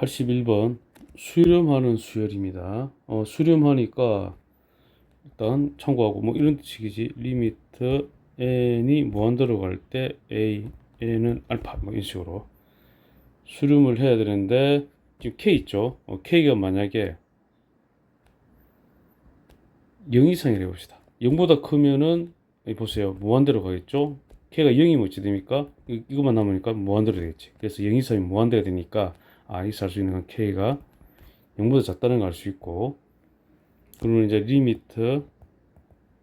81번 수렴하는 수열입니다. 어, 수렴하니까 일단 참고하고 뭐 이런 뜻이지 리미트 n이 무한대로 갈 때 a n은 알파 뭐 이런 식으로 수렴을 해야 되는데 지금 k 있죠. 어, k가 만약에 0 이상이라 봅시다. 0보다 크면은 여기 보세요. 무한대로 가겠죠. k가 0이면 어찌 됩니까? 이- 이것만 남으니까 무한대로 되겠지. 그래서 0 이상이면 무한대가 되니까 아, 여기서 알수 있는 건 k가 0보다 작다는 걸 알 수 있고 그러면 이제 리미트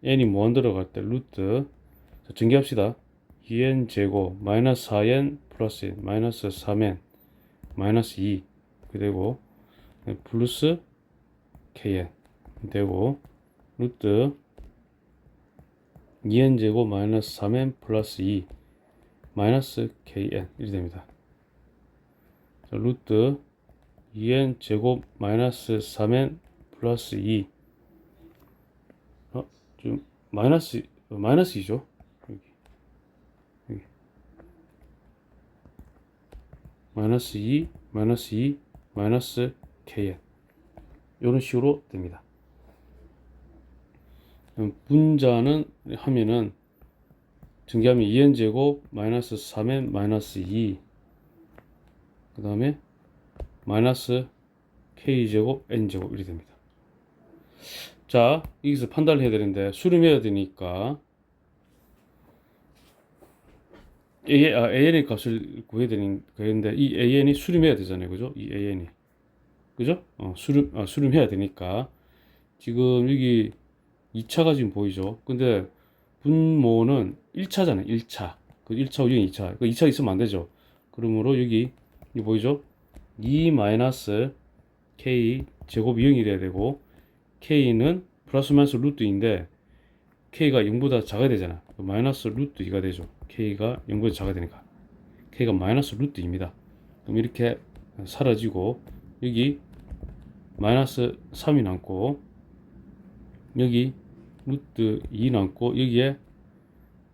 n이 무한대로 갈때 루트 자, 전개합시다. 2n 제곱 마이너스 4n 플러스 1 마이너스 3n 마이너스 2 그리고 플러스 kn 되고 루트 2n 제곱 마이너스 3n 플러스 2 마이너스 kn 이렇게 됩니다. 자, 루트 2n 제곱 마이너스 3n 플러스 2 어? 좀 마이너스 어, 마이너스 2죠? 여기 여기 마이너스 2 마이너스 2 마이너스 kn 이런 식으로 됩니다. 분자는 하면은 증기하면 2n 제곱 마이너스 3n 마이너스 2 그 다음에 마이너스 k제곱 n제곱 이렇게 됩니다. 자 여기서 판단을 해야 되는데 수렴해야 되니까 a, 아, an의 값을 구해야 되는 되는데 이 an이 수렴해야 되잖아요, 그죠? 이 an이 그죠? 어, 수렴 아, 수렴해야 되니까 지금 여기 2차가 지금 보이죠? 근데 분모는 1차잖아요, 1차. 그 1차 우정 2차. 그 2차 있으면 안 되죠. 그러므로 여기 이 보이죠? 2 마이너스 k 제곱 0이 돼야 되고 k는 플러스 마이너스 루트인데 k가 0보다 작아야 되잖아. 그 마이너스 루트 2가 되죠. k가 0보다 작아야 되니까 k가 마이너스 루트 2입니다. 그럼 이렇게 사라지고 여기 마이너스 3이 남고 여기 루트 2 남고 여기에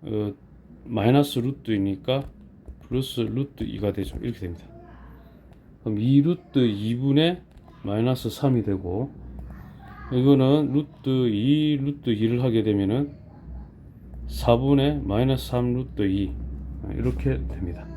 어, 마이너스 루트이니까 플러스 루트 2가 되죠. 이렇게 됩니다. 그럼 2 루트 2분의 마이너스 3이 되고 이거는 루트 2 루트 2를 하게 되면은 4분의 마이너스 3 루트 2 이렇게 됩니다.